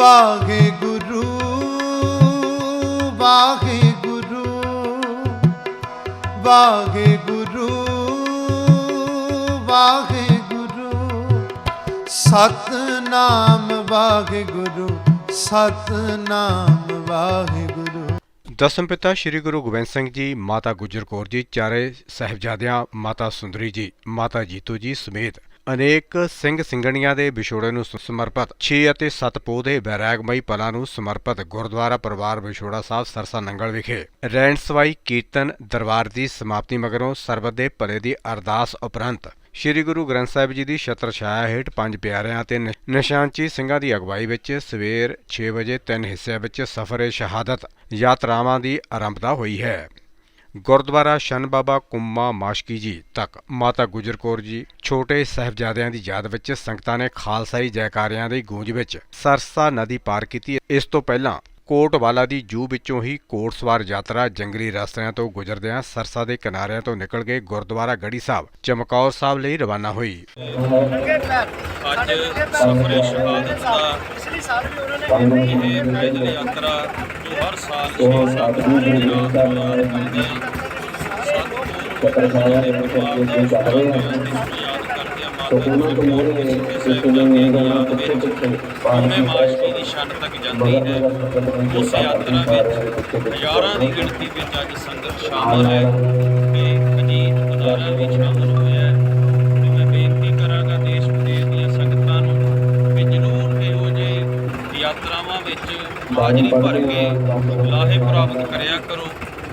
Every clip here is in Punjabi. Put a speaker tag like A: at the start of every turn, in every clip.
A: ਵਾਹੇ ਗੁਰੂ ਵਾਹੇ ਗੁਰੂ ਵਾਹੇ ਗੁਰੂ ਵਾਹੇ ਗੁਰੂ। ਸਤਨਾਮ ਵਾਹੇ ਗੁਰੂ, ਸਤਨਾਮ ਵਾਹੇ ਗੁਰੂ।
B: ਦਸਮ ਪਿਤਾ ਸ੍ਰੀ ਗੁਰੂ ਗੋਬਿੰਦ ਸਿੰਘ ਜੀ, ਮਾਤਾ ਗੁਜਰ ਕੌਰ ਜੀ, ਚਾਰੇ ਸਹਿਬਜ਼ਾਦਿਆਂ, ਮਾਤਾ ਸੁੰਦਰੀ ਜੀ, ਮਾਤਾ ਜੀਤੋ ਜੀ ਸਮੇਤ ਅਨੇਕ ਸਿੰਘ ਸਿੰਘਣੀਆਂ ਦੇ ਵਿਛੋੜੇ ਨੂੰ ਸਮਰਪਿਤ 6 ਅਤੇ 7 ਪੋਹ ਦੇ ਬੈਰਾਗਮਈ ਪਲਾਂ ਨੂੰ ਸਮਰਪਿਤ ਗੁਰਦੁਆਰਾ ਪਰਿਵਾਰ ਵਿਛੋੜਾ ਸਾਹਿਬ ਸਰਸਾ ਨੰਗਲ ਵਿਖੇ ਰੈਣ ਸਵਾਈ ਕੀਰਤਨ ਦਰਬਾਰ ਦੀ ਸਮਾਪਤੀ ਮਗਰੋਂ ਸਰਬਤ ਦੇ ਭਲੇ ਦੀ ਅਰਦਾਸ ਉਪਰੰਤ ਸ੍ਰੀ ਗੁਰੂ ਗ੍ਰੰਥ ਸਾਹਿਬ ਜੀ ਦੀ ਛਤਰ ਛਾਇਆ ਹੇਠ ਪੰਜ ਪਿਆਰਿਆਂ ਤੇ ਨਿ- ਨਿਸ਼ਾਨਚੀ ਸਿੰਘਾਂ ਦੀ ਅਗਵਾਈ ਵਿੱਚ ਸਵੇਰ 6 ਵਜੇ ਤਿੰਨ ਹਿੱਸਿਆਂ ਵਿੱਚ ਸਫ਼ਰ ਸ਼ਹਾਦਤ ਯਾਤਰਾਵਾਂ ਦੀ ਆਰੰਭਤਾ ਹੋਈ ਹੈ। ਗੁਰਦੁਆਰਾ ਸ਼ਨ ਬਾਬਾ ਕੁੰਮਾ ਮਾਸ਼ਕੀ ਜੀ ਤੱਕ। ਮਾਤਾ ਗੁਜਰ ਕੌਰ ਜੀ, ਛੋਟੇ ਸਾਹਿਬਜ਼ਾਦਿਆਂ ਦੀ ਯਾਦ ਵਿੱਚ ਸੰਗਤਾਂ ਨੇ ਖਾਲਸਾਈ ਜੈਕਾਰਿਆਂ ਦੀ ਗੂੰਜ ਵਿੱਚ ਸਰਸਾ ਨਦੀ ਪਾਰ ਕੀਤੀ। ਇਸ ਤੋਂ ਪਹਿਲਾਂ ਕੋਟਵਾਲਾ ਦੀ ਜੂ ਵਿੱਚੋਂ ਹੀ ਕੋਟਸਵਾਰ ਯਾਤਰਾ ਜੰਗਲੀ ਰਸਤਿਆਂ ਤੋਂ ਗੁਜ਼ਰਦਿਆਂ ਸਰਸਾ ਦੇ ਕਿਨਾਰਿਆਂ ਤੋਂ ਨਿਕਲ ਕੇ ਗੁਰਦੁਆਰਾ ਗੜੀ ਸਾਹਿਬ, ਚਮਕੌਰ ਸਾਹਿਬ ਲਈ ਰਵਾਨਾ ਹੋਈ।
C: ਅੱਜ ਸਫਰੇ ਸ਼ਹਾਦਤ ਦਾ ਇਹ ਪੈਦਲ ਯਾਤਰਾ ਜੋ ਹਰ ਸਾਲ 6-7 ਮਹੀਨੇ ਰਾਤ ਦੌਰਾਨ ਕਰਦੇ ਸਤਿਗੁਰੂ ਦੇ ਪਰਿਵਾਰ ਦੇ ਉਸਤਾਦ ਨੂੰ ਯਾਦ ਕਰਦੇ ਆ ਮਾਤਾ ਗੁਜਰ ਵਿੱਚ ਪੰਮੇ ਮਾਸ਼ਕੀ ਦੀ ਛੰਡ ਤੱਕ ਜਾਂਦੀ ਹੈ ਉਸ ਯਾਤਰਾ ਵਿੱਚ ਹਜ਼ਾਰਾਂ ਦੀ ਗਿਣਤੀ ਵਿੱਚ ਅੱਜ ਸੰਗਤ ਸ਼ਾਮਲ ਹੈ ਕਿ ਅਜੀਤ ਬੁਲਾਰਾ ਵੀ ਸ਼ਾਮਲ ਹੋਇਆ ਹੈ ਮੈਂ ਬੇਨਤੀ ਕਰਾਂਗਾ ਦੇਸ਼ ਵਿਦੇਸ਼ ਦੀਆਂ ਸੰਗਤਾਂ ਨੂੰ ਕਿ ਜ਼ਰੂਰ ਇਹੋ ਜਿਹੇ ਯਾਤਰਾਵਾਂ ਵਿੱਚ ਹਾਜ਼ਰੀ ਭਰ ਕੇ ਲਾਹੇ ਪ੍ਰਾਪਤ ਕਰਿਆ ਕਰੋ।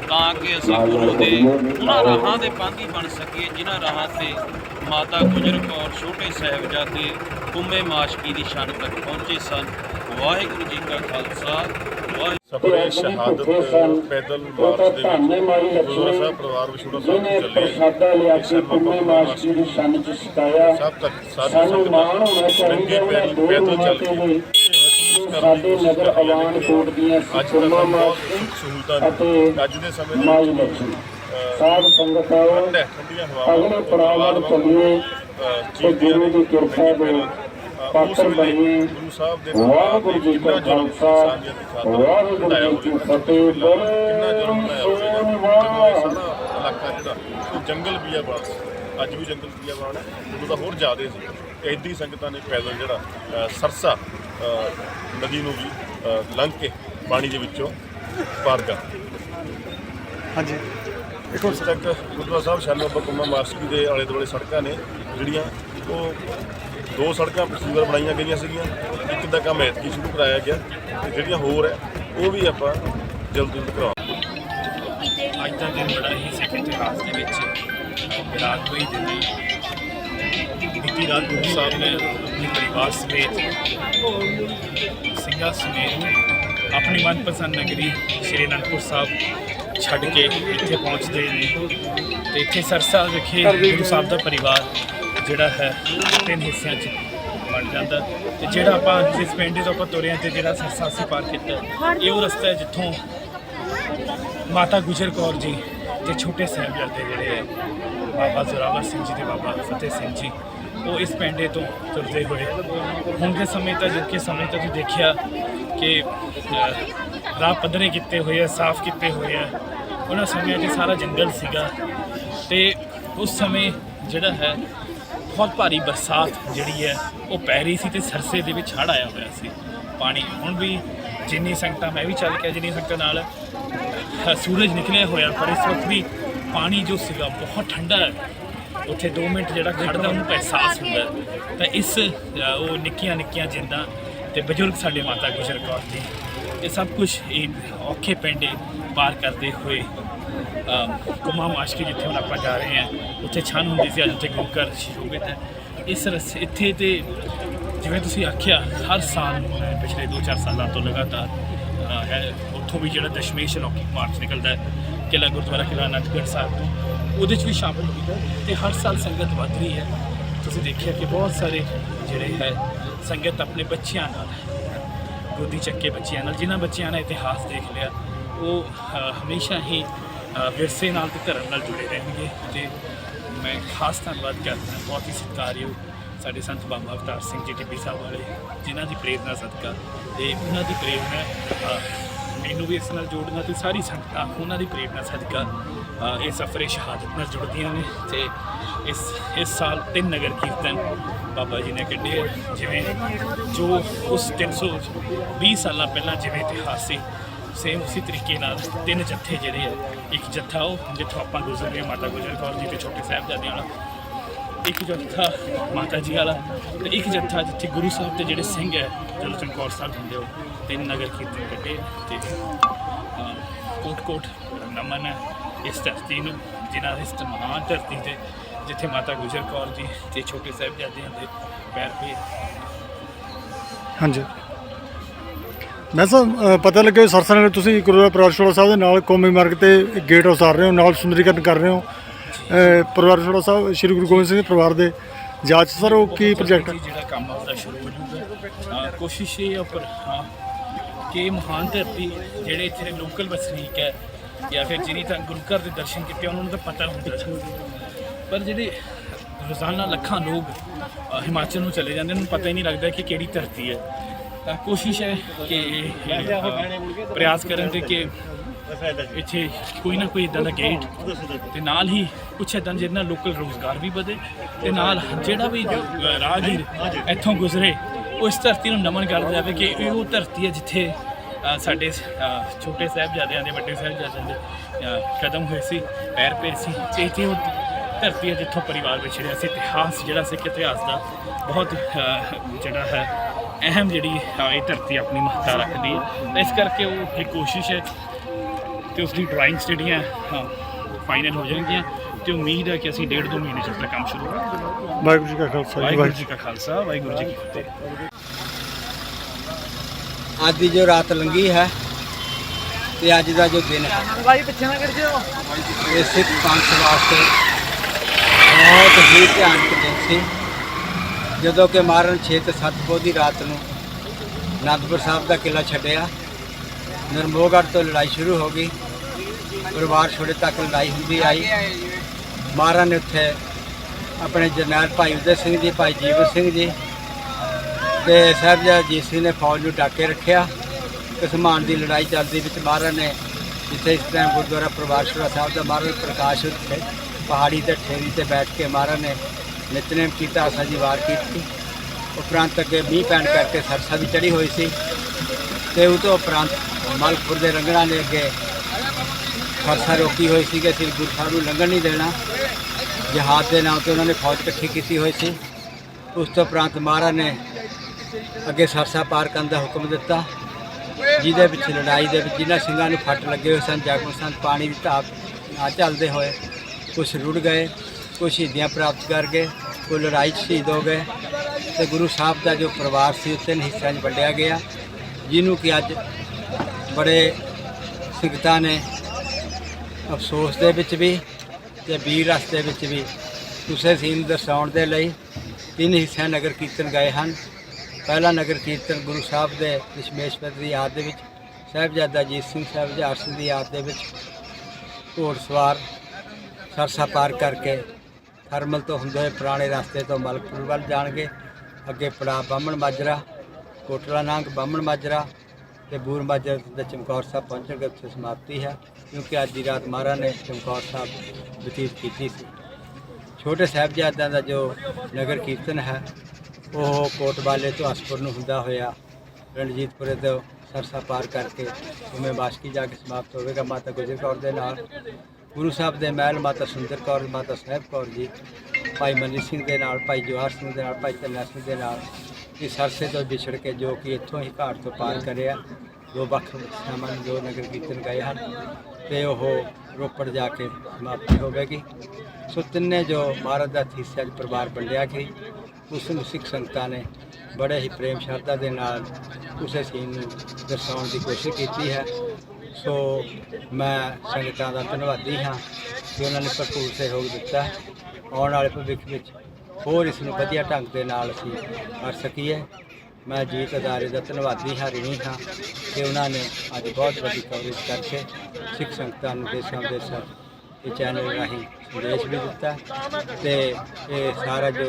C: ਤਾਂ ਕਿ ਅਸੀਂ ਗੁਰੂ ਦੇ ਉਹਨਾਂ ਰਾਹਾਂ ਦੇ ਪਾਂਧੀ ਬਣ ਸਕੀਏ ਜਿਨ੍ਹਾਂ ਰਾਹਾਂ ਤੇ ਮਾਤਾ ਗੁਜਰ ਕੌਰ ਛੋਟੇ ਸਾਹਿਬਜ਼ਾਦੇ ਕੁੰਮੇ ਮਾਸ਼ਕੀ ਦੀ ਸ਼ਾਨ ਤੱਕ ਪਹੁੰਚੇ ਸਨ। ਵਾਹਿਗੁਰੂ ਜੀ ਕਾ ਖਾਲਸਾ ਵਾਹਿਗੁਰੂ
D: ਸਫਰੇ ਸ਼ਹਾਦਤ ਪੈਦਲ ਮਾਰਚ ਦੇ ਵਿੱਚ ਗੁਰਦੁਆਰਾ ਸਾਹਿਬ ਪਰਿਵਾਰ ਵਿਛੋੜਾ ਸਾਹਿਬ ਨੂੰ ਚੱਲੇ
E: ਪ੍ਰਸ਼ਾਦਾ ਲਿਆ ਕੇ ਪੁੰਨੇ ਮਾਸਟਰ ਦੀ ਸੰਨ ਚ ਸਿਖਾਇਆ।
D: ਸਭ ਤੱਕ
E: ਸਾਨੂੰ ਮਾਣ ਹੋਣਾ ਚਾਹੀਦਾ
D: ਪੈਦਲ ਚੱਲ
E: ਤੇ
D: ਕੇ
E: ਸਾਡੇ ਨਗਰ ਐਲਾਨ ਕੋਟ ਦੀਆਂ ਸਿੱਖਿਆ
D: ਸਹੂਲਤਾਂ ਅੱਜ ਦੇ ਸਮੇਂ
E: ਮਾਈ ਲక్ష్ਮੀ ਸਾਧ ਸੰਗਤ ਆਓ। ਅਗਲੇ ਪੜਾਅ ਚੱਲੀਏ। ਤੇ ਗੁਰੂ ਦੀ ਕਿਰਪਾ ਦੇ ਪਾਤਰ ਬਣੀਏ। ਵਾਹਿਗੁਰੂ ਜੀ ਕਾ ਖਾਲਸਾ ਵਾਹਿਗੁਰੂ ਜੀ ਕੀ ਫਤਿਹ। ਬੋਲੇ ਵਾਹ।
D: ਇਲਾਕਾ ਜਿਹੜਾ ਉਹ ਜੰਗਲ ਬੀਆ ਬਾਸ ਅੱਜ ਵੀ ਜੰਗਲ ਬੀਆ ਬਾਣ ਹੈ। ਉਦੋਂ ਤਾਂ ਹੋਰ ਜ਼ਿਆਦਾ ਸੀ। ਐਡੀ ਸੰਗਤਾਂ ਨੇ ਪੈਦਲ ਜਿਹੜਾ ਸਰਸਾ ਨਦੀ ਨੂੰ ਵੀ ਲੰਘ ਕੇ ਪਾਣੀ ਦੇ ਵਿੱਚੋਂ ਪਾਰ ਕਰ
A: ਹਾਂਜੀ।
D: ਇਸ ਤੱਕ ਗੁਰਦੁਆਰਾ ਸਾਹਿਬ ਸ਼ਾਨੋ ਬਕਮਾ ਮਾਸਕੀ ਦੇ ਆਲੇ ਦੁਆਲੇ ਸੜਕਾਂ ਨੇ ਜਿਹੜੀਆਂ ਉਹ ਦੋ ਸੜਕਾਂ ਪਿਛਲੀ ਵਾਰ ਬਣਾਈਆਂ ਗਈਆਂ ਸੀਗੀਆਂ। ਇੱਕ ਦਾ ਕੰਮ ਐਤਕੀ ਸ਼ੁਰੂ ਕਰਾਇਆ ਗਿਆ ਤੇ ਜਿਹੜੀਆਂ ਹੋਰ ਹੈ ਉਹ ਵੀ ਆਪਾਂ ਜਲਦ ਜਲਦ ਕਰਾਵਾਂਗੇ।
F: ਅੱਜ ਦਾ ਦਿਨ ਬੜਾ ਹੀ ਸਿੱਖ ਇਤਿਹਾਸ ਦੇ ਵਿੱਚ। ਵਿਰਾਟ ਹੋਈ ਜਿੰਨੀ ਬੀਤੀ ਰਾਤ ਗੁਰੂ ਸਾਹਿਬ ਨੇ ਆਪਣੇ ਪਰਿਵਾਰ ਸਮੇਤ, ਸਿੰਘਾਂ ਸਮੇਤ, ਆਪਣੀ ਮਨਪਸੰਦ ਨਗਰੀ ਸ਼੍ਰੀ ਅਨੰਦਪੁਰ ਸਾਹਿਬ ਛੱਡ ਕੇ ਇੱਥੇ ਪਹੁੰਚਦੇ ਨੇ। ਤੇ ਇੱਥੇ ਸਰਸਾ ਵਿਖੇ ਗੁਰੂ ਸਾਹਿਬ ਦਾ ਪਰਿਵਾਰ ਜਿਹੜਾ ਹੈ, ਤਿੰਨ ਹਿੱਸਿਆਂ 'ਚ ਬਣ ਜਾਂਦਾ। ਤੇ ਜਿਹੜਾ ਆਪਾਂ ਜਿਸ ਪਿੰਡ ਤੋਂ ਆਪਾਂ ਤੁਰੇ ਹਾਂ ਤੇ ਜਿਹੜਾ ਸਰਸਾ ਅਸੀਂ ਪਾਰ ਕੀਤਾ, ਇਹ ਉਹ ਰਸਤਾ ਹੈ ਜਿੱਥੋਂ ਮਾਤਾ ਗੁਜਰ ਕੌਰ ਜੀ ਤੇ ਛੋਟੇ ਸਾਹਿਬਜ਼ਾਦੇ ਜਿਹੜੇ ਬਾਬਾ ਜ਼ੋਰਾਵਰ ਸਿੰਘ ਜੀ ਤੇ ਬਾਬਾ ਫਤਿਹ ਸਿੰਘ ਜੀ ਉਹ ਇਸ ਪੈਂਡੇ ਤੋਂ ਤੁਰਦੇ ਹੋਏ। ਹੁਣ ਦੇ ਸਮੇਂ ਤਾਂ ਜਦ ਕੇ ਸਮੇਂ ਤੱਕ ਤੁਸੀਂ ਦੇਖਿਆ ਕਿ ਰਾਹ ਪੱਧਰੇ ਕੀਤੇ ਹੋਏ ਆ, ਸਾਫ਼ ਕੀਤੇ ਹੋਏ ਆ। ਉਹਨਾਂ ਸਮਿਆਂ 'ਚ ਸਾਰਾ ਜੰਗਲ ਸੀਗਾ। ਤੇ ਉਸ ਸਮੇਂ ਜਿਹੜਾ ਹੈ, ਬਹੁਤ ਭਾਰੀ ਬਰਸਾਤ ਜਿਹੜੀ ਹੈ, ਉਹ ਪੈ ਰਹੀ ਸੀ ਤੇ ਸਰਸੇ ਦੇ ਵਿੱਚ ਹੜ੍ਹ ਆਇਆ ਹੋਇਆ ਸੀ। ਪਾਣੀ ਹੁਣ ਵੀ ਜਿੰਨੀ ਸੰਗਤਾਂ, ਮੈਂ ਵੀ ਚੱਲ ਕੇ ਜਿੰਨੀ ਸੰਗਤਾਂ ਨਾਲ ਸੂਰਜ ਨਿਕਲਿਆ ਹੋਇਆ, ਪਰ ਇਸ ਵਕਤ ਵੀ ਪਾਣੀ ਜੋ ਸੀਗਾ, ਬਹੁਤ ਠੰਡਾ ਹੈ। ਉੱਥੇ 2 ਮਿੰਟ ਜਿਹੜਾ ਖੜਦਾ ਉਹਨੂੰ ਅਹਿਸਾਸ ਹੁੰਦਾ ਤਾਂ ਇਸ ਉਹ ਨਿੱਕੀਆਂ ਨਿੱਕੀਆਂ ਜਿੰਦਾਂ ਤੇ ਬਜ਼ੁਰਗ ਸਾਡੇ ਮਾਤਾ ਗੁਜਰ ਕੌਰ ਜੀ, ਇਹ ਸਭ ਕੁਝ ਇਹ ਔਖੇ ਪਿੰਡੇ ਪਾਰ ਕਰਦੇ ਹੋਏ ਕੁਮਾ ਮਾਸ਼ਕੀ ਜਿੱਥੇ ਹੁਣ ਆਪਾਂ ਜਾ ਰਹੇ ਹਾਂ, ਉੱਥੇ ਛਨ ਹੁੰਦੀ ਸੀ, ਅੱਜ ਉੱਥੇ ਗੁਰੂ ਘਰ ਸ਼ੋਭਿਤ ਹੈ। ਇਸ ਰਸ, ਇੱਥੇ ਤੇ ਜਿਵੇਂ ਤੁਸੀਂ ਆਖਿਆ, ਹਰ ਸਾਲ, ਪਿਛਲੇ 2-4 ਸਾਲਾਂ ਤੋਂ ਲਗਾਤਾਰ ਹੈ, ਉੱਥੋਂ ਵੀ ਜਿਹੜਾ ਦਸ਼ਮੇਸ਼ ਲੌਕਿਕ ਮਾਰਚ ਨਿਕਲਦਾ ਹੈ ਕਿਲਾ ਗੁਰਦੁਆਰਾ ਕਿਲਾ ਅਨੰਦਗੜ੍ਹ ਸਾਹਿਬ ਤੋਂ। ਉਹਦੇ 'ਚ ਵੀ ਸ਼ਾਮਲ ਹੋਈ ਹੈ ਤੇ ਹਰ ਸਾਲ ਸੰਗਤ ਵੱਧ ਰਹੀ ਹੈ। ਤੁਸੀਂ ਦੇਖਿਆ ਕਿ ਬਹੁਤ ਸਾਰੇ ਜਿਹੜੇ ਹੈ, ਸੰਗਤ ਆਪਣੇ ਬੱਚਿਆਂ ਨਾਲ, ਗੋਦੀ ਚੱਕੇ ਬੱਚਿਆਂ ਨਾਲ, ਜਿਨ੍ਹਾਂ ਬੱਚਿਆਂ ਨੇ ਇਤਿਹਾਸ ਦੇਖ ਲਿਆ, ਉਹ ਹਮੇਸ਼ਾ ਹੀ ਵਿਰਸੇ ਨਾਲ ਤੇ ਧਰਮ ਨਾਲ ਜੁੜੇ ਰਹਿਣਗੇ ਤੇ ਮੈਂ ਖਾਸ ਧੰਨਵਾਦ ਕਰਦਾ ਬਹੁਤ ਹੀ ਸਤਿਕਾਰਯੋਗ ਸਾਡੇ ਸੰਤ ਬਾਬਾ ਅਵਤਾਰ ਸਿੰਘ ਜੀ ਟਿੱਬੀ ਸਾਹਿਬ ਵਾਲੇ, ਜਿਨ੍ਹਾਂ ਦੀ ਪ੍ਰੇਰਨਾ ਸਦਕਾ ਤੇ ਉਹਨਾਂ ਦੀ ਪ੍ਰੇਰਨਾ ਮੈਨੂੰ ਵੀ ਇਸ ਨਾਲ ਜੋੜਨਾ ਤੇ ਸਾਰੀ ਸੰਗਤਾਂ, ਉਹਨਾਂ ਦੀ ਪ੍ਰੇਰਨਾ ਸਦਕਾ ਇਹ ਸਫਰੇ ਸ਼ਹਾਦਤ ਨਾਲ ਜੁੜਦੀਆਂ ਨੇ ਤੇ ਇਸ ਇਸ ਸਾਲ ਤਿੰਨ ਨਗਰ ਕੀਰਤਨ ਬਾਬਾ ਜੀ ਨੇ ਕੱਢੇ ਜਿਵੇਂ ਜੋ ਉਸ 320 ਸਾਲਾਂ ਪਹਿਲਾਂ ਜਿਵੇਂ ਇਤਿਹਾਸ ਸੀ ਸੇਮ ਉਸੇ ਤਰੀਕੇ ਨਾਲ ਤਿੰਨ ਜੱਥੇ ਜਿਹੜੇ ਆ, ਇੱਕ ਜੱਥਾ ਉਹ, ਜਿੱਥੋਂ ਆਪਾਂ ਗੁਜ਼ਰਦੇ ਹਾਂ, ਮਾਤਾ ਗੁਜਰ ਕੌਰ ਜੀ ਤੇ ਛੋਟੇ ਸਾਹਿਬਜ਼ਾਦਿਆਂ ਵਾਲਾ। ਇੱਕ ਜੱਥਾ ਮਾਤਾ ਜੀ ਵਾਲਾ ਤੇ ਇੱਕ ਜੱਥਾ ਜਿੱਥੇ ਗੁਰੂ ਸਾਹਿਬ ਤੇ ਜਿਹੜੇ ਸਿੰਘ ਹੈ ਜਦੋਂ ਚਮਕੌਰ ਸਾਹਿਬ ਹੁੰਦੇ ਹੋ ਤਿੰਨ ਨਗਰ ਕੀਰਤਨ ਕੱਢੇ ਤੇ ਕੋਟ ਕੋਟ ਨਮਨ ਹੈ ਇਸ ਧਰਤੀ ਨੂੰ ਜਿਨ੍ਹਾਂ ਦੇ ਇਸ ਮਹਾਨ ਧਰਤੀ ਤੇ ਜਿੱਥੇ ਮਾਤਾ ਗੁਜਰ ਕੌਰ ਜੀ ਤੇ ਛੋਟੇ ਸਾਹਿਬਜ਼ਾਦਿਆਂ ਦੇ ਪੈਰ ਪੇ
G: ਹਾਂਜੀ। ਮੈਂ ਸਰ ਪਤਾ ਲੱਗਿਆ ਵੀ ਸਰਸਾ ਨਗਰ ਤੁਸੀਂ ਗੁਰਦੁਆਰਾ ਪ੍ਰਵਾਸ਼ੋੜਾ ਸਾਹਿਬ ਦੇ ਨਾਲ ਕੌਮੀ ਮਾਰਗ ਤੇ ਗੇਟ ਉਸਾਰ ਰਹੇ ਹੋ ਨਾਲ ਸੁੰਦਰੀਕਰਨ ਕਰ ਰਹੇ ਹੋ। ਪ੍ਰਵਾਸ਼ੋੜਾ ਸਾਹਿਬ ਸ੍ਰੀ ਗੁਰੂ ਗੋਬਿੰਦ ਸਿੰਘ ਦੇ ਪਰਿਵਾਰ ਦੇ ਜਾਂਚ ਸਰ ਉਹ ਕੀ ਪ੍ਰੋਜੈਕਟ
F: ਜਿਹੜਾ ਕੰਮ ਆ ਉਹਦਾ ਸ਼ੁਰੂ ਹੋ ਅਹ ਕੋਸ਼ਿਸ਼ ਇਹ ਆ ਉੱਪਰ ਹਾਂ, ਕਿ ਮਹਾਨ ਧਰਤੀ ਜਿਹੜੇ ਇੱਥੇ ਦੇ ਲੋਕਲ ਵਸਨੀਕ ਹੈ ਜਾਂ ਫਿਰ ਜਿਹਨੀ ਤਾਂ ਗੁਰੂ ਘਰ ਦੇ ਦਰਸ਼ਨ ਕੀਤੇ ਉਹਨਾਂ ਨੂੰ ਤਾਂ ਪਤਾ ਹੁੰਦਾ ਪਰ ਜਿਹੜੇ ਰੋਜ਼ਾਨਾ ਲੱਖਾਂ ਲੋਕ ਹਿਮਾਚਲ ਨੂੰ ਚਲੇ ਜਾਂਦੇ, ਉਹਨਾਂ ਨੂੰ ਪਤਾ ਹੀ ਨਹੀਂ ਲੱਗਦਾ ਕਿ ਕਿਹੜੀ ਧਰਤੀ ਹੈ। ਤਾਂ ਕੋਸ਼ਿਸ਼ ਹੈ ਕਿ ਪ੍ਰਯਾਸ ਕਰਨ ਤੇ ਕਿ ਇੱਥੇ ਕੋਈ ਨਾ ਕੋਈ ਇਦਾਂ ਦਾ ਗੇਟ ਤੇ ਨਾਲ ਹੀ ਕੁਛ ਇਦਾਂ ਜਿਹਦੇ ਨਾਲ ਲੋਕਲ ਰੋਜ਼ਗਾਰ ਵੀ ਵਧੇ ਤੇ ਨਾਲ ਜਿਹੜਾ ਵੀ ਰਾਹਗੀਰ ਇੱਥੋਂ ਗੁਜ਼ਰੇ ਉਸ ਧਰਤੀ ਨੂੰ ਨਮਨ ਕਰਦਾ ਜਾਵੇ ਕਿ ਇਹ ਉਹ ਧਰਤੀ ਹੈ ਜਿੱਥੇ ਸਾਡੇ ਛੋਟੇ ਸਾਹਿਬਜ਼ਾਦਿਆਂ ਦੇ ਵੱਡੇ ਸਾਹਿਬਜ਼ਾਦਿਆਂ ਦੇ ਅ, ਕਦਮ ਹੋਏ ਸੀ ਪੈਰ ਪਏ ਸੀ। ਤੇ ਇੱਥੇ ਉਹ ਧਰਤੀ ਹੈ ਜਿੱਥੋਂ ਪਰਿਵਾਰ ਵਿਛੜਿਆ ਸੀ। ਇਤਿਹਾਸ ਜਿਹੜਾ ਸਿੱਖ ਇਤਿਹਾਸ ਦਾ ਬਹੁਤ ਜਿਹੜਾ ਹੈ ਅਹਿਮ ਜਿਹੜੀ ਇਹ ਧਰਤੀ ਆਪਣੀ ਮਹੱਤਤਾ ਰੱਖਦੀ ਹੈ। ਇਸ ਕਰਕੇ ਉਹ ਇੱਕ ਕੋਸ਼ਿਸ਼ ਹੈ ਤੇ ਉਸ ਦੀ ਡਰਾਇੰਗਸ ਜਿਹੜੀਆਂ ਫਾਈਨਲ ਹੋ ਜਾਣਗੀਆਂ। ਤੇ ਉਮੀਦ ਹੈ ਕਿ ਅਸੀਂ ਡੇਢ ਦੋ ਮਹੀਨੇ ਚ ਆਪਣਾ ਕੰਮ ਸ਼ੁਰੂ ਕਰਾਂਗੇ।
G: ਵਾਹਿਗੁਰੂ ਜੀ ਕਾ ਖਾਲਸਾ
F: ਵਾਹਿਗੁਰੂ ਜੀ ਕਾ ਖਾਲਸਾ ਵਾਹਿਗੁਰੂ ਜੀ ਕੀ ਫਤਿਹ।
H: ਅੱਜ ਦੀ ਜੋ ਰਾਤ ਲੰਗੀ ਹੈ ਤੇ ਅੱਜ ਦਾ ਜੋ ਦਿਨ ਹੈ। ਇਹ ਸਿੱਖ ਪੰਥ ਵਾਸਤੇ ਬਹੁਤ ਹੀ ਭਿਆਨਕ ਦਿਨ ਸੀ। ਜਦੋਂ ਕਿ ਮਾਰਨ 6 ਤੇ 7 ਪੋਹ ਦੀ ਰਾਤ ਨੂੰ ਅਨੰਦਪੁਰ ਸਾਹਿਬ ਦਾ ਕਿਲਾ ਛੱਡਿਆ। ਨਰਮੋਗੜ੍ਹ ਤੋਂ ਲੜਾਈ ਸ਼ੁਰੂ ਹੋ ਗਈ। ਪਰਿਵਾਰ ਛੋੜੇ ਤੱਕ ਲੜਾਈ ਹੁੰਦੀ ਆਈ। ਮਹਾਰਾਜ ਨੇ ਉੱਥੇ ਆਪਣੇ ਜਰਨੈਲ ਭਾਈ ਉਦੈ ਸਿੰਘ ਜੀ, ਭਾਈ ਜੀਵਨ ਸਿੰਘ ਜੀ ਤੇ ਸਾਹਿਬਜ਼ਾਦਾ ਅਜੀਤ ਸਿੰਘ ਨੇ ਫੌਜ ਨੂੰ ਡਾਕੇ ਰੱਖਿਆ। ਕਸਮਾਨ ਦੀ ਲੜਾਈ ਚੱਲਦੀ ਵਿੱਚ ਮਹਾਰਾਜ ਨੇ ਜਿੱਥੇ ਇਸ ਟਾਈਮ ਗੁਰਦੁਆਰਾ ਪ੍ਰਵਾਸ਼ਰਾ ਸਾਹਿਬ ਦਾ ਮਹਾਰਾਜ ਪ੍ਰਕਾਸ਼ ਉੱਤੇ ਪਹਾੜੀ ਤੇ ਠੇਰੀ ਤੇ ਬੈਠ ਕੇ ਮਹਾਰਾਜ ਨੇ ਨਿਤਨੇਮ ਕੀਤਾ, ਆਸਾ ਵਾਰ ਕੀਤੀ। ਉਪਰੰਤ ਅੱਗੇ ਮੀਂਹ ਪੈਣ ਕਰਕੇ ਸਰਸਾ ਵੀ ਚੜੀ ਹੋਈ ਸੀ ਤੇ ਉਹ ਤੋਂ ਉਪਰੰਤ ਮਲਕਪੁਰ ਦੇ ਰੰਗਣਾ ਨੇ ਅੱਗੇ ਸਰਸਾ ਰੋਕੀ ਹੋਈ ਸੀ ਕਿ ਅਸੀਂ ਗੁਰੂ ਸਾਹਿਬ ਨੂੰ ਲੰਘਣ ਨਹੀਂ ਦੇਣਾ। ਜਹਾਜ਼ ਦੇ ਨਾਂ ਤੇ ਉਹਨਾਂ ਨੇ ਫੌਜ ਇਕੱਠੀ ਕੀਤੀ ਹੋਈ ਸੀ। ਉਸ ਤੋਂ ਉਪਰੰਤ ਮਹਾਰਾਜ ਨੇ ਅੱਗੇ ਸਰਸਾ ਪਾਰ ਕਰਨ ਦਾ ਹੁਕਮ ਦਿੱਤਾ, ਜਿਹਦੇ ਵਿੱਚ ਲੜਾਈ ਦੇ ਵਿੱਚ ਜਿਨ੍ਹਾਂ ਸਿੰਘਾਂ ਨੂੰ ਫੱਟ ਲੱਗੇ ਹੋਏ ਸਨ, ਜਾਗੋ ਸਨ, ਪਾਣੀ ਦੀ ਧਾਪ ਆ ਚੱਲਦੇ ਹੋਏ ਕੁਝ ਰੁੜ ਗਏ ਕੁਝ ਸ਼ਹੀਦੀਆਂ ਪ੍ਰਾਪਤ ਕਰ ਗਏ, ਕੋਈ ਲੜਾਈ 'ਚ ਸ਼ਹੀਦ ਹੋ ਗਏ ਤੇ ਗੁਰੂ ਸਾਹਿਬ ਦਾ ਜੋ ਪਰਿਵਾਰ ਸੀ, ਉਹ ਤਿੰਨ ਹਿੱਸਿਆਂ 'ਚ ਵੰਡਿਆ ਗਿਆ, ਜਿਹਨੂੰ ਕਿ ਅੱਜ ਬੜੇ ਸੰਗਤਾਂ ਨੇ ਅਫਸੋਸ ਦੇ ਵਿੱਚ ਵੀ ਤੇ ਵੀਰ ਰਸਤੇ ਵਿੱਚ ਵੀ ਉਸੇ ਸੀਨ ਦਰਸਾਉਣ ਦੇ ਲਈ ਤਿੰਨ ਹਿੱਸਿਆਂ ਨਗਰ ਕੀਰਤਨ ਗਏ ਹਨ। ਪਹਿਲਾ ਨਗਰ ਕੀਰਤਨ ਗੁਰੂ ਸਾਹਿਬ ਦੇ ਦਸ਼ਮੇਸ਼ਵਰ ਦੀ ਯਾਦ ਦੇ ਵਿੱਚ, ਸਾਹਿਬਜ਼ਾਦਾ ਅਜੀਤ ਸਿੰਘ ਸਾਹਿਬ ਜਹਾਰ ਸਿੰਘ ਦੀ ਯਾਦ ਦੇ ਵਿੱਚ ਘੋੜ ਸਵਾਰ ਸਰਸਾ ਪਾਰ ਕਰਕੇ ਹਰਮਲ ਤੋਂ ਹੁੰਦੇ ਹੋਏ ਪੁਰਾਣੇ ਰਸਤੇ ਤੋਂ ਮਲਕਪੁਰ ਵੱਲ ਜਾਣਗੇ। ਅੱਗੇ ਪੜਾ ਬਾਹਮਣ ਮਾਜਰਾ, ਕੋਟਲਾ ਨਾਂਗ ਬਾਹਮਣ ਮਾਜਰਾ ਤੇ ਬੂਰ ਮਾਜਰਾ ਤੇ ਚਮਕੌਰ ਸਾਹਿਬ ਪਹੁੰਚਣਗੇ, ਉੱਥੇ ਸਮਾਪਤੀ ਹੈ। ਕਿਉਂਕਿ ਅੱਜ ਦੀ ਰਾਤ ਮਹਾਰਾਜ ਨੇ ਚਮਕੌਰ ਸਾਹਿਬ ਬਤੀਤ ਕੀਤੀ ਸੀ। ਛੋਟੇ ਸਾਹਿਬਜ਼ਾਦਿਆਂ ਦਾ ਜੋ ਨਗਰ ਕੀਰਤਨ ਹੈ, ਉਹ ਕੋਟਵਾਲੇ ਤੋਂ ਹਸਪੁਰ ਨੂੰ ਹੁੰਦਾ ਹੋਇਆ ਰਣਜੀਤਪੁਰੇ ਤੋਂ ਸਰਸਾ ਪਾਰ ਕਰਕੇ ਉਮੇ ਬਾਸ਼ਕੀ ਜਾ ਕੇ ਸਮਾਪਤ ਹੋਵੇਗਾ ਮਾਤਾ ਗੁਜਰ ਕੌਰ ਦੇ ਨਾਲ। ਗੁਰੂ ਸਾਹਿਬ ਦੇ ਮਹਿਲ ਮਾਤਾ ਸੁੰਦਰ ਕੌਰ, ਮਾਤਾ ਸਾਹਿਬ ਕੌਰ ਜੀ, ਭਾਈ ਮਨੀ ਸਿੰਘ ਦੇ ਨਾਲ, ਭਾਈ ਜਵਾਹਰ ਸਿੰਘ ਦੇ ਨਾਲ, ਭਾਈ ਤੰਨਾ ਸਿੰਘ ਦੇ ਨਾਲ ਇਹ ਸਰਸੇ ਤੋਂ ਵਿਛੜ ਕੇ ਜੋ ਕਿ ਇੱਥੋਂ ਹੀ ਘਾਟ ਤੋਂ ਪਾਰ ਕਰਿਆ। ਦੋ ਵੱਖ ਸਮਾਂ ਜੋ ਨਗਰ ਕੀਰਤਨ ਗਏ ਹਨ। ਤੇ ਉਹ ਰੋਪੜ ਜਾ ਕੇ ਸਮਾਪਤੀ ਹੋਵੇਗੀ ਸੋ ਤਿੰਨੇ ਜੋ ਭਾਰਤ ਦਾ ਥੀਸਿਆ ਪਰਿਵਾਰ ਵੰਡਿਆ ਗਈ ਉਸ ਨੂੰ ਸਿੱਖ ਸੰਗਤਾਂ ਨੇ ਬੜੇ ਹੀ ਪ੍ਰੇਮ ਸ਼ਰਧਾ ਦੇ ਨਾਲ ਉਸੇ ਸੀਨ ਨੂੰ ਦਰਸਾਉਣ ਦੀ ਕੋਸ਼ਿਸ਼ ਕੀਤੀ ਹੈ। ਸੋ ਮੈਂ ਸੰਗਤਾਂ ਦਾ ਧੰਨਵਾਦੀ ਹਾਂ ਕਿ ਉਹਨਾਂ ਨੇ ਭਰਪੂਰ ਸਹਿਯੋਗ ਦਿੱਤਾ ਆਉਣ ਵਾਲੇ ਭਵਿੱਖ ਵਿੱਚ ਹੋਰ ਇਸ ਨੂੰ ਵਧੀਆ ਢੰਗ ਦੇ ਨਾਲ ਅਸੀਂ ਕਰ ਸਕੀਏ। ਮੈਂ ਜੀਤ ਅਦਾਰੇ ਦਾ ਧੰਨਵਾਦੀ ਹਾਂ, ਰਿਣੀ ਹਾਂ ਕਿ ਉਹਨਾਂ ਨੇ ਅੱਜ ਬਹੁਤ ਵੱਡੀ ਕਵਰੇਜ ਕਰਕੇ ਸਿੱਖ ਸੰਗਤਾਂ ਨੂੰ ਦੇਸ਼ਾਂ ਵਿਦੇਸ਼ਾਂ ਇਹ ਚੈਨਲ ਰਾਹੀਂ ਸੰਦੇਸ਼ ਵੀ ਦਿੱਤਾ ਤੇ ਇਹ ਸਾਰਾ ਜੋ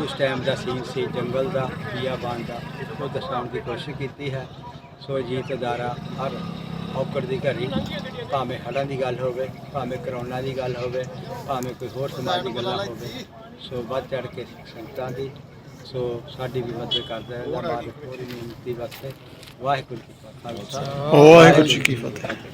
H: ਉਸ ਟਾਈਮ ਦਾ ਸੀਨ ਸੀ, ਜੰਗਲ ਦਾ ਬੀਆਬਾਨ ਦਾ, ਉਹ ਦਰਸਾਉਣ ਦੀ ਕੋਸ਼ਿਸ਼ ਕੀਤੀ ਹੈ। ਸੋ ਜੀਤ ਅਦਾਰਾ ਹਰ ਔਕੜ ਦੀ ਘੜੀ, ਭਾਵੇਂ ਹੜ੍ਹਾਂ ਦੀ ਗੱਲ ਹੋਵੇ, ਭਾਵੇਂ ਕਰੋਨਾ ਦੀ ਗੱਲ ਹੋਵੇ, ਭਾਵੇਂ ਕੋਈ ਹੋਰ ਸਮਾਜ ਦੀ ਗੱਲਾਂ ਹੋਵੇ, ਸੋ ਵੱਧ ਚੜ ਕੇ ਸਿੱਖ ਸੰਗਤਾਂ ਦੀ, ਸੋ ਸਾਡੀ ਵੀ ਮਦਦ ਕਰਦਾ ਹੈ। ਮਾਲਕ ਹੋਰ ਮਿਹਨਤੀ ਵਾਸਤੇ ਵਾਹਿਗੁਰੂ ਜੀ ਕਾ ਖਾਲਸਾ।
G: ਵਾਹਿਗੁਰੂ ਜੀ ਕੀ ਫਤਿਹ।